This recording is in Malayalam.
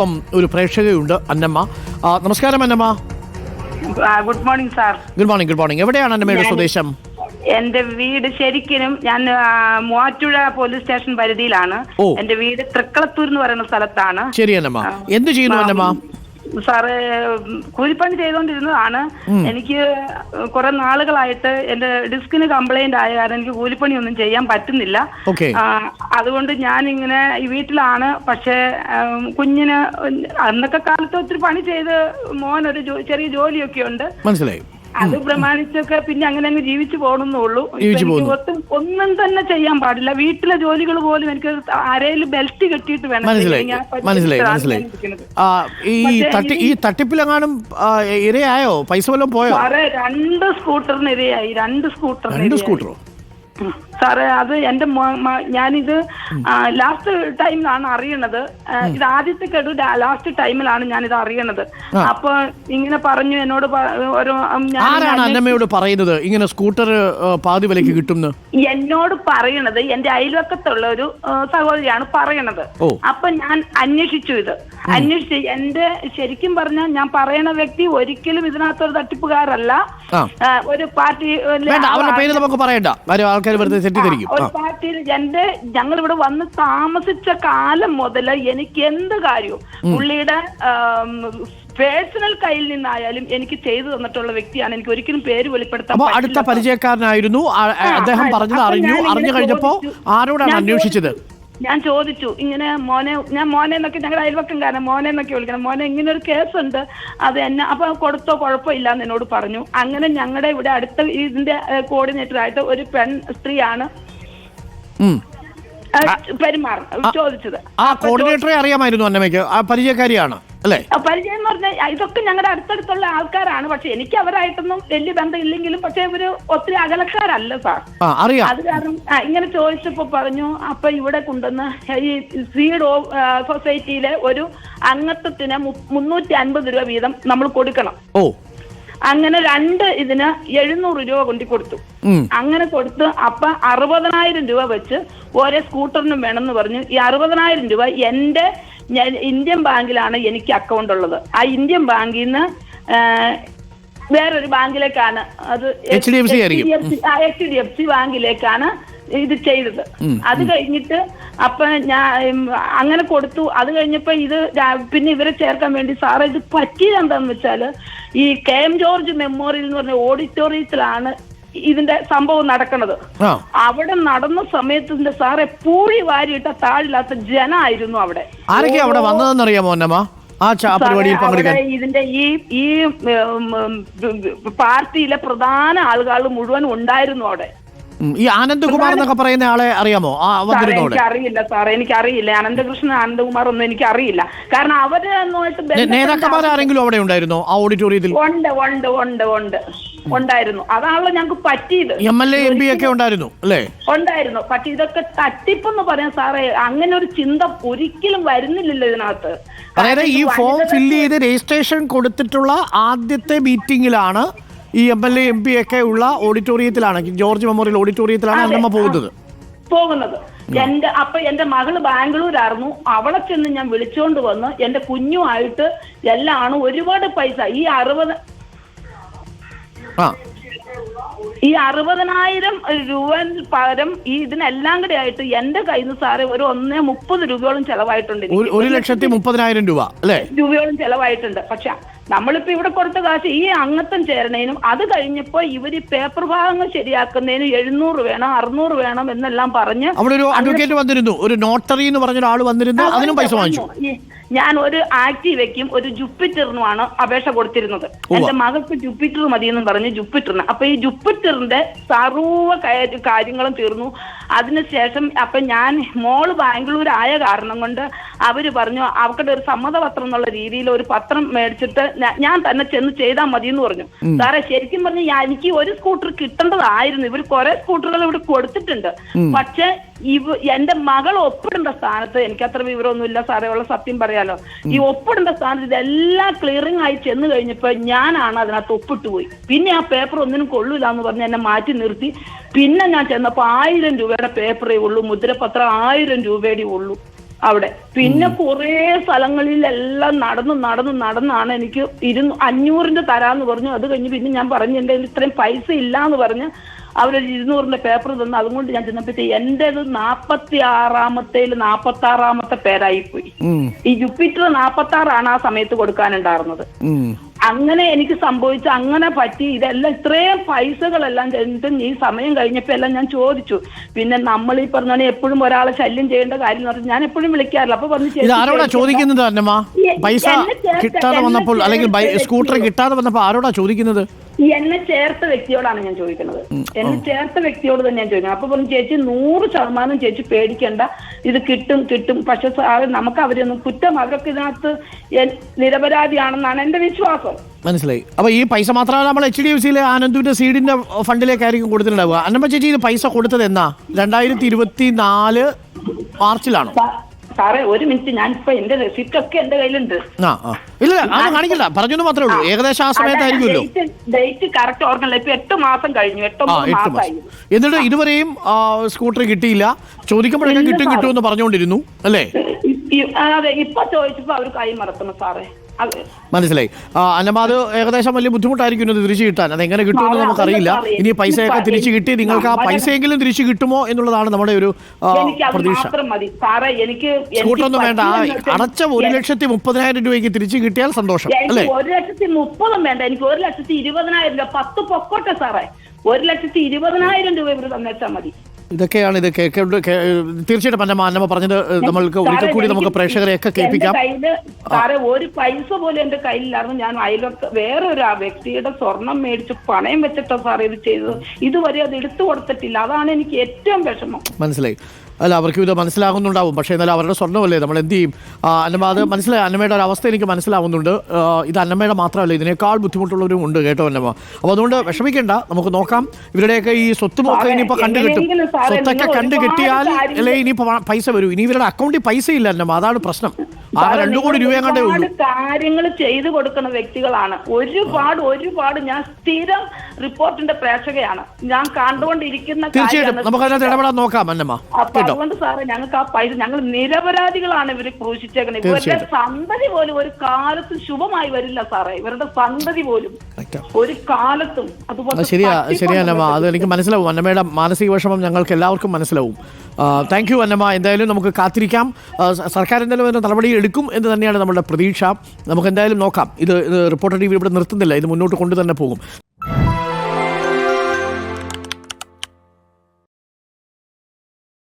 ഒപ്പം ഒരു പ്രേക്ഷകയുണ്ട് അന്നമ്മ. നമസ്കാരം Annamma. Good morning sir. Good morning good morning. എവിടെയാണ് അന്നമ്മയുടെ സ്വദേശം? എന്റെ വീട് ശരിക്കും ഞാൻ മൂവാറ്റുഴ പോലീസ് സ്റ്റേഷൻ പരിധിയിലാണ്. എന്റെ വീട് തൃക്കളത്തൂർ എന്ന് പറയുന്ന സ്ഥലത്താണ്. ശരി അന്നമ്മ. എന്ത് ചെയ്യുന്നു അന്നമ്മ? സാറ് കൂലിപ്പണി ചെയ്തുകൊണ്ടിരുന്നതാണ് എനിക്ക് കുറെ നാളുകളായിട്ട് എന്റെ ഡിസ്കിന് കംപ്ലൈന്റ് ആയ കാരണം എനിക്ക് കൂലിപ്പണി ഒന്നും ചെയ്യാൻ പറ്റുന്നില്ല. അതുകൊണ്ട് ഞാൻ ഇങ്ങനെ ഈ വീട്ടിലാണ്. പക്ഷേ കുഞ്ഞിന് അന്നൊക്കെ കാലത്ത് ഒത്തിരി പണി ചെയ്ത് മോൻ ഒരു ചെറിയ ജോലിയൊക്കെ ഉണ്ട് മനസ്സിലായി. അത് പ്രമാണിച്ചൊക്കെ പിന്നെ അങ്ങനെ അങ്ങ് ജീവിച്ചു പോകണമെന്നുള്ളൂ. ഒട്ടും ഒന്നും തന്നെ ചെയ്യാൻ പാടില്ല. വീട്ടിലെ ജോലികൾ പോലും എനിക്ക് അരയിൽ ബെൽറ്റ് കെട്ടിയിട്ട് വേണം മനസ്സിലായി. മനസ്സിലായി ഈ തട്ടി ഈ തട്ടിപ്പിലെങ്ങാനും ഇരയായോ? പൈസ വല്ലതും പോയോ? അതെ രണ്ട് സ്കൂട്ടറിന് ഇരയായി. രണ്ട് സ്കൂട്ടറിന് രണ്ട് സ്കൂട്ടറോ. സാറേ അത് എന്റെ ഞാനിത് ലാസ്റ്റ് ടൈമിലാണ് അറിയണത്. ഇത് ആദ്യത്തെ കേട്ടു ലാസ്റ്റ് ടൈമിലാണ് ഞാനിത് അറിയണത്. അപ്പൊ ഇങ്ങനെ പറഞ്ഞു എന്നോട് ഓരോ ആരാണ് അന്നമ്മയോട് പറയുന്നത്? ഇങ്ങനെ സ്കൂട്ടർ പാതി വിലക്ക് കിട്ടുന്നു? എന്നോട് പറയണത് എന്റെ അയൽവക്കത്തുള്ള ഒരു സഹോദരിയാണ് പറയണത്. അപ്പൊ ഞാൻ അന്വേഷിച്ചു ഇത്. അന്വേഷിച്ച് എന്റെ ശരിക്കും പറഞ്ഞാൽ ഞാൻ പറയുന്ന വ്യക്തി ഒരിക്കലും ഇതിനകത്തൊരു തട്ടിപ്പുകാരല്ല. ഒരു പാർട്ടി പേര് നമുക്ക് പറയണ്ട. ആൾക്കാർ വെറുതെ തെറ്റിദ്ധരിക്കും. ഒരു പാർട്ടിയിൽ എന്റെ ഞങ്ങൾ ഇവിടെ വന്ന് താമസിച്ച കാലം മുതൽ എനിക്ക് എന്ത് കാര്യവും പുള്ളിയുടെ പേഴ്സണൽ കയ്യിൽ നിന്നായാലും എനിക്ക് ചെയ്തു തന്നിട്ടുള്ള വ്യക്തിയാണ്. എനിക്ക് ഒരിക്കലും പേര് വെളിപ്പെടുത്താൻ. അടുത്ത പരിചയക്കാരനായിരുന്നു. അദ്ദേഹം പറഞ്ഞത് അറിഞ്ഞു. അറിഞ്ഞു കഴിഞ്ഞപ്പോ ആരോടാണ് അന്വേഷിച്ചത്? ഞാൻ ചോദിച്ചു ഇങ്ങനെ മോനെ ഞാൻ മോനെ എന്നൊക്കെ ഞങ്ങളുടെ അയൽവക്കംകാരൻ മോനെ എന്നൊക്കെ വിളിക്കണം. മോനെ ഇങ്ങനെ ഒരു കേസുണ്ട് അത് എന്നെ അപ്പൊ കൊടുത്തോ കുഴപ്പമില്ല എന്ന് എന്നോട് പറഞ്ഞു. അങ്ങനെ ഞങ്ങളുടെ ഇവിടെ അടുത്ത ഇതിന്റെ കോർഡിനേറ്റർ ആയിട്ട് ഒരു പെൺ സ്ത്രീയാണ്. പെരുമാറും ചോദിച്ചത്. ആ കോർഡിനേറ്ററെ അറിയാമായിരുന്നു അന്നമ്മയ്ക്ക് ആ പരിചയക്കാരിയാണ് അല്ലേ? പരിചയം എന്ന് പറഞ്ഞാൽ ഇതൊക്കെ ഞങ്ങളുടെ അടുത്തടുത്തുള്ള ആൾക്കാരാണ്. പക്ഷെ എനിക്ക് അവരായിട്ടൊന്നും വലിയ ബന്ധം ഇല്ലെങ്കിലും പക്ഷെ ഇവർ ഒത്തിരി അകലക്കാരല്ല സാർ. അറിയാം. അത് കാരണം ഇങ്ങനെ ചോദിച്ചപ്പോ പറഞ്ഞു അപ്പൊ ഇവിടെ കൊണ്ടുവന്ന് ഈ സീഡ് സൊസൈറ്റിയിലെ ഒരു അംഗത്വത്തിന് മുന്നൂറ്റി അൻപത് രൂപ വീതം നമ്മൾ കൊടുക്കണം. ഓ. അങ്ങനെ രണ്ട് ഇതിന് എഴുന്നൂറ് രൂപ കൊണ്ടി കൊടുത്തു. അങ്ങനെ കൊടുത്ത് അപ്പൊ അറുപതിനായിരം രൂപ വെച്ച് ഓരോ സ്കൂട്ടറിനും വേണമെന്ന് പറഞ്ഞു ഈ അറുപതിനായിരം രൂപ എന്റെ ഞാൻ ഇന്ത്യൻ ബാങ്കിലാണ് എനിക്ക് അക്കൗണ്ട് ഉള്ളത്. ആ ഇന്ത്യൻ ബാങ്കിൽ നിന്ന് വേറൊരു ബാങ്കിലേക്കാണ് അത്. എച്ച് ഡി എഫ് സി ബാങ്കിലേക്കാണ് ഇത് ചെയ്തത്. അത് കഴിഞ്ഞിട്ട് അപ്പൊ ഞാൻ അങ്ങനെ കൊടുത്തു. അത് കഴിഞ്ഞപ്പോ ഇത് പിന്നെ ഇവരെ ചേർക്കാൻ വേണ്ടി സാറേ ഇത് പറ്റിയത് എന്താന്ന് വെച്ചാൽ ഈ കെ എം ജോർജ് മെമ്മോറിയൽ എന്ന് പറഞ്ഞ ഓഡിറ്റോറിയത്തിലാണ് ഇതിന്റെ സംഭവം നടക്കണത്. അവിടെ നടന്ന സമയത്തിന്റെ സാറെ പൂഴി വാരിയിട്ട താഴില്ലാത്ത ജനായിരുന്നു അവിടെ. ആരൊക്കെയാ അവിടെ വന്നതെന്ന് അറിയാമോ അന്നമ്മ? ആ പരിപാടിയിൽ പങ്കെടുക്കാൻ. ഇതിന്റെ ഈ ഈ പാർട്ടിയിലെ പ്രധാന ആളുകൾ മുഴുവൻ ഉണ്ടായിരുന്നു അവിടെ. ഈ ആനന്ദകുമാർ എന്നൊക്കെ പറയുന്ന ആളെ അറിയാമോ? ആ അറിയില്ല സാറേ എനിക്ക് അറിയില്ല അനന്തകൃഷ്ണൻ ആനന്ദകുമാർ ഒന്നും എനിക്ക് അറിയില്ല കാരണം അവർ നേതാക്കന്മാർ ആരെങ്കിലും അവിടെ ഉണ്ടായിരുന്നോ? ആ ഓഡിറ്റോറിയത്തിൽ? ഉണ്ട് ഉണ്ട് ഉണ്ട് ഉണ്ട്. ഉണ്ടായിരുന്നു. അതാണല്ലോ ഞങ്ങൾക്ക് പറ്റിയത്. M L A M P ഒക്കെ ഉണ്ടായിരുന്നു അല്ലേ? ഉണ്ടായിരുന്നു. പക്ഷെ ഇതൊക്കെ തട്ടിപ്പെന്ന് പറയാൻ സാറേ. അങ്ങനെ ഒരു ചിന്ത ഒരിക്കലും വരുന്നില്ലല്ലോ ഇതിനകത്ത്. അതായത് ഈ ഫോം ഫില്ല് ചെയ്ത് രജിസ്ട്രേഷൻ കൊടുത്തിട്ടുള്ള ആദ്യത്തെ മീറ്റിംഗിലാണ് ഈ M L A M P ഒക്കെ ഉള്ള ഓഡിറ്റോറിയത്തിലാണ് ജോർജ് മെമ്മോറിയൽ ഓഡിറ്റോറിയത്തിലാണ് അന്നമ്മ. പോകുന്നത്. പോകുന്നത്. എന്റെ അപ്പൊ എന്റെ മകൾ ബാംഗ്ലൂരായിരുന്നു. അവളെ ചെന്ന് ഞാൻ വിളിച്ചോണ്ട് വന്ന് എന്റെ കുഞ്ഞുമായിട്ട് എല്ലാമാണ് ഒരുപാട് പൈസ. ഈ അറുപത് ഈ അറുപതിനായിരം രൂപ പകരം ഈ ഇതിനെല്ലാം കൂടെ ആയിട്ട് എന്റെ കയ്യിൽ നിന്ന് സാറേ ഒരു ഒന്നേ മുപ്പത് രൂപയോളം ചെലവായിട്ടുണ്ട്. ഒരു- ഒരു ലക്ഷത്തി മുപ്പതിനായിരം രൂപ അല്ലേ? രൂപയോളം ചെലവായിട്ടുണ്ട്. പക്ഷെ നമ്മളിപ്പോ ഇവിടെ കൊടുത്ത കാശ് ഈ അംഗത്വം ചേരണേനും അത് കഴിഞ്ഞപ്പോ ഇവർ പേപ്പർ ഭാഗങ്ങൾ ശരിയാക്കുന്നതിന് എഴുന്നൂറ് വേണം അറുന്നൂറ് വേണം എന്നെല്ലാം പറഞ്ഞ് അവിടെ ഒരു അഡ്വക്കേറ്റ് വന്നിരുന്നു. ഒരു നോട്ടറി എന്ന് പറഞ്ഞ ഒരാൾ വന്നിരുന്നു. അതിനും പൈസ വാങ്ങിച്ചു. ഞാൻ ഒരു ആക്റ്റീവയ്ക്കും ഒരു ജുപ്പിറ്ററിനുമാണ് അപേക്ഷ കൊടുത്തിരുന്നത്. എന്റെ മകൾക്ക് ജുപ്പിറ്റർ മതി എന്നും പറഞ്ഞ് ജുപ്പിറ്ററിന്. അപ്പൊ ഈ ജുപ്പിറ്ററിന്റെ സർവ കാര്യങ്ങളും തീർന്നു. അതിനുശേഷം അപ്പൊ ഞാൻ മോൾ ബാംഗ്ലൂർ ആയ കാരണം കൊണ്ട് അവർ പറഞ്ഞു അവരുടെ ഒരു സമ്മതപത്രം എന്നുള്ള രീതിയിൽ ഒരു പത്രം മേടിച്ചിട്ട് ഞാൻ തന്നെ ചെന്ന് ചെയ്താൽ മതി എന്ന് പറഞ്ഞു സാറേ ശരിക്കും പറഞ്ഞു എനിക്ക് ഒരു സ്കൂട്ടർ കിട്ടേണ്ടതായിരുന്നു. ഇവർ കുറെ സ്കൂട്ടറുകൾ ഇവിടെ കൊടുത്തിട്ടുണ്ട്. പക്ഷെ ഇവ എന്റെ മകൾ ഒപ്പിടേണ്ട സ്ഥാനത്ത് എനിക്ക് അത്ര വിവരമൊന്നും ഇല്ല സാറേ ഉള്ള സത്യം പറയാലോ. ഈ ഒപ്പിടേണ്ട സ്ഥാനത്ത് ഇതെല്ലാം ക്ലിയറിംഗ് ആയി ചെന്ന് കഴിഞ്ഞപ്പോ ഞാനാണ് അതിനകത്ത് ഒപ്പിട്ട് പോയി. പിന്നെ ആ പേപ്പർ ഒന്നിനും കൊള്ളൂല എന്ന് പറഞ്ഞ് എന്നെ മാറ്റി നിർത്തി. പിന്നെ ഞാൻ ചെന്നപ്പോ ആയിരം രൂപയുടെ പേപ്പറേ ഉള്ളൂ മുദ്രപത്രം ആയിരം രൂപയുടെ ഉള്ളൂ. അവിടെ. പിന്നെ കുറേ സ്ഥലങ്ങളിലെല്ലാം നടന്നു നടന്നു നടന്നാണ് എനിക്ക് ഇരുന്നു അഞ്ഞൂറിന്റെ തരാന്ന് പറഞ്ഞു. അത് കഴിഞ്ഞ് പിന്നെ ഞാൻ പറഞ്ഞു എന്റെ കയ്യിൽ ഇത്രയും പൈസ ഇല്ല എന്ന് പറഞ്ഞ് അവരൊരു ഇരുന്നൂറിന്റെ പേപ്പർ തന്നു അതുകൊണ്ട് ഞാൻ ചെന്നപ്പോഴത്തെ എന്റേത് നാപ്പത്തി ആറാമത്തേൽ നാപ്പത്തി ആറാമത്തെ പേരായി പോയി ഈ ജുപ്പിറ്റർ നാപ്പത്തി ആറാണ് ആ സമയത്ത് കൊടുക്കാനുണ്ടായിരുന്നത്. അങ്ങനെ എനിക്ക് സംഭവിച്ച അങ്ങനെ പറ്റി ഇതെല്ലാം ഇത്രയും പൈസകളെല്ലാം ചെന്നിട്ടും ഈ സമയം കഴിഞ്ഞപ്പോ എല്ലാം ഞാൻ ചോദിച്ചു പിന്നെ നമ്മൾ ഈ പറഞ്ഞ എപ്പോഴും ഒരാളെ ശല്യം ചെയ്യേണ്ട കാര്യം പറഞ്ഞു ഞാൻ എപ്പോഴും വിളിക്കാറില്ല അപ്പൊ പറഞ്ഞു ആരോടാ. ചോദിക്കുന്നത് പൈസ കിട്ടാതെ വന്നപ്പോൾ അല്ലെങ്കിൽ സ്കൂട്ടർ. കിട്ടാതെ വന്നപ്പോൾ ആരോടാ ചോദിക്കുന്നത് ഈ എന്നെ ചേർത്ത വ്യക്തിയോടാണ് ഞാൻ ചോദിക്കുന്നത്. എന്നെ ചേർത്ത വ്യക്തിയോട് തന്നെ ഞാൻ ചോദിക്കുന്നത്. അപ്പൊ പറഞ്ഞു ചേച്ചി നൂറ് ശതമാനം ചേച്ചി പേടിക്കണ്ട. ഇത് കിട്ടും കിട്ടും. പക്ഷെ നമുക്ക് അവരൊന്നും കുറ്റം. അവരൊക്കെ ഇതിനകത്ത് നിരപരാധിയാണെന്നാണ് എന്റെ വിശ്വാസം. മനസ്സിലായി. അപ്പൊ ഈ പൈസ മാത്രമല്ല നമ്മൾ എച്ച് ഡി എഫ് സിയിലെ ആനന്ദുവിന്റെ സീഡിന്റെ ഫണ്ടിലേക്കായിരിക്കും കൊടുത്തിട്ടുണ്ടാവുക. അന്നമ്മ ചേച്ചി ഇത് പൈസ കൊടുത്തത് എന്നാ? രണ്ടായിരത്തി ഇരുപത്തി നാല് മാർച്ചിലാണോ സാറേ ഒരു മിനിറ്റ്. ഞാൻ ഇപ്പൊ എന്റെ റെസിപ്റ്റ് ഒക്കെ എന്റെ കയ്യിലുണ്ട്. ആ ആ. ഇല്ല അത് കാണിക്കില്ല പറഞ്ഞു മാത്രമേ ഉള്ളൂ. ഏകദേശം ആ സമയത്തായിരിക്കുമല്ലോ. ഡേറ്റ് കറക്റ്റ് ഓർക്കണല്ലോ ഇപ്പൊ എട്ട് മാസം കഴിഞ്ഞു. ആ എട്ടൊമ്പത് എട്ട് മാസമായി മാസം. എന്നിട്ട് ഇതുവരെയും ആ, സ്കൂട്ടർ കിട്ടിയില്ല. ചോദിക്കുമ്പോഴൊക്കെ ഇല്ല കിട്ടും സാർ. കിട്ടും എന്ന് പറഞ്ഞുകൊണ്ടിരുന്നു അല്ലേ? അതെ. ഇപ്പൊ ചോദിച്ചപ്പോ അവർ കൈ മറക്കണം സാറേ. മനസ്സിലായി. അത് ഏകദേശം വലിയ ബുദ്ധിമുട്ടായിരിക്കും ഇത് തിരിച്ചു കിട്ടാൻ. അത് എങ്ങനെ കിട്ടുമെന്ന് നമുക്കറിയില്ല ഇനി പൈസയൊക്കെ തിരിച്ചു കിട്ടി. നിങ്ങൾക്ക് ആ പൈസയെങ്കിലും തിരിച്ചു കിട്ടുമോ എന്നുള്ളതാണ് നമ്മുടെ ഒരു പ്രതീക്ഷ. സ്കൂട്ടറൊന്നും വേണ്ട. അടച്ച ഒരു ലക്ഷത്തി മുപ്പതിനായിരം രൂപയ്ക്ക് തിരിച്ചു കിട്ടിയാൽ സന്തോഷം അല്ലേ? ഒരു ലക്ഷത്തി മുപ്പതും വേണ്ട. എനിക്ക് ഒരു ലക്ഷത്തി ഇരുപതിനായിരം രൂപ. പത്ത് പൊക്കോട്ടെ സാറേ. ഒരു ലക്ഷത്തി ഇരുപതിനായിരം രൂപ ഇവർ തന്നേച്ചാൽ മതി. ഇതൊക്കെയാണ് ഇത് കേൾക്കേണ്ട തീർച്ചയായിട്ടും അന്നമ്മ അന്നമ്മ പറഞ്ഞത് നമ്മൾക്ക് ഒരിക്കൽ കൂടി നമുക്ക് പ്രേക്ഷകരെ ഒക്കെ കേൾപ്പിക്കാം. സാറേ ഒരു പൈസ പോലും എന്റെ കയ്യിലില്ലായിരുന്നു. ഞാൻ അയലൊക്കെ വേറെ ഒരു ആ വ്യക്തിയുടെ സ്വർണം മേടിച്ച് പണയം വെച്ചിട്ടാ സാറേ ഇത് ചെയ്തത്. ഇതുവരെ അത് എടുത്തു കൊടുത്തിട്ടില്ല. അതാണ് എനിക്ക് ഏറ്റവും വിഷമം. മനസ്സിലായി. അല്ല അവർക്ക് ഇത് മനസ്സിലാകുന്നുണ്ടാവും. പക്ഷേ എന്നാലും അവരുടെ സ്വർണമല്ലേ? നമ്മൾ എന്ത് ചെയ്യും? അന്നമ്മ അത് മനസ്സിലായി. അന്നമ്മയുടെ ഒരു അവസ്ഥ എനിക്ക് മനസ്സിലാവുന്നുണ്ട് ഇത് അന്നമ്മയുടെ മാത്രമല്ല ഇതിനേക്കാൾ ബുദ്ധിമുട്ടുള്ളവരും ഉണ്ട് കേട്ടോ അന്നമ്മ. അപ്പോൾ അതുകൊണ്ട് വിഷമിക്കേണ്ട. നമുക്ക് നോക്കാം. ഇവരുടെയൊക്കെ ഈ സ്വത്ത് സാറേ, ഇനിയിപ്പോൾ കണ്ടു കിട്ടും. സ്വത്തൊക്കെ കണ്ടു കിട്ടിയാൽ അല്ലേ ഇനിയിപ്പോൾ പൈസ വരും. ഇനി ഇവരുടെ അക്കൗണ്ടിൽ പൈസ ഇല്ല അന്നമ്മ. അതാണ് പ്രശ്നം. ആ രണ്ടു കോടി രൂപ ഉള്ളൂ ഒരുപാട് കാര്യങ്ങൾ ചെയ്തു കൊടുക്കുന്ന വ്യക്തികളാണ്. ഒരുപാട് ഒരുപാട് ഞാൻ സ്ഥിരം റിപ്പോർട്ടിന്റെ പ്രേക്ഷകയാണ്. ഞാൻ കണ്ടുകൊണ്ടിരിക്കുന്ന തീർച്ചയായിട്ടും. കാര്യമാണ്. നമുക്ക് അതിനകത്ത് ഇടപെടാൻ നോക്കാം അന്നമ്മ. അപ്പൊ അതുകൊണ്ട് സാറേ ഞങ്ങൾക്ക് ആ പൈസ ഞങ്ങൾ നിരപരാധികളാണ് ഇവർ ക്രൂശിച്ചേക്കുന്നത്. ഇവരുടെ. സന്തതി പോലും ഒരു കാലത്ത് ശുഭമായി വരില്ല സാറേ. ഇവരുടെ സന്തതി പോലും. ഒരു കാലത്തും അതുപോലെ ശരിയാ ശരിയാ അന്നമ്മ. അത് എനിക്ക് മനസ്സിലാവും. അന്നമ്മയുടെ മാനസിക വിഷമം ഞങ്ങൾക്ക് എല്ലാവർക്കും മനസ്സിലാവും. Thank you Annamma. എന്തായാലും നമുക്ക് കാത്തിരിക്കാം. സർക്കാർ എന്തായാലും അതിന് നടപടി എടുക്കും എന്ന് തന്നെയാണ് നമ്മുടെ പ്രതീക്ഷ. നമുക്ക് എന്തായാലും നോക്കാം. ഇത് റിപ്പോർട്ടർ ടി വി ഇവിടെ നിർത്തുന്നില്ല. ഇത് മുന്നോട്ട് കൊണ്ടു തന്നെ പോകും.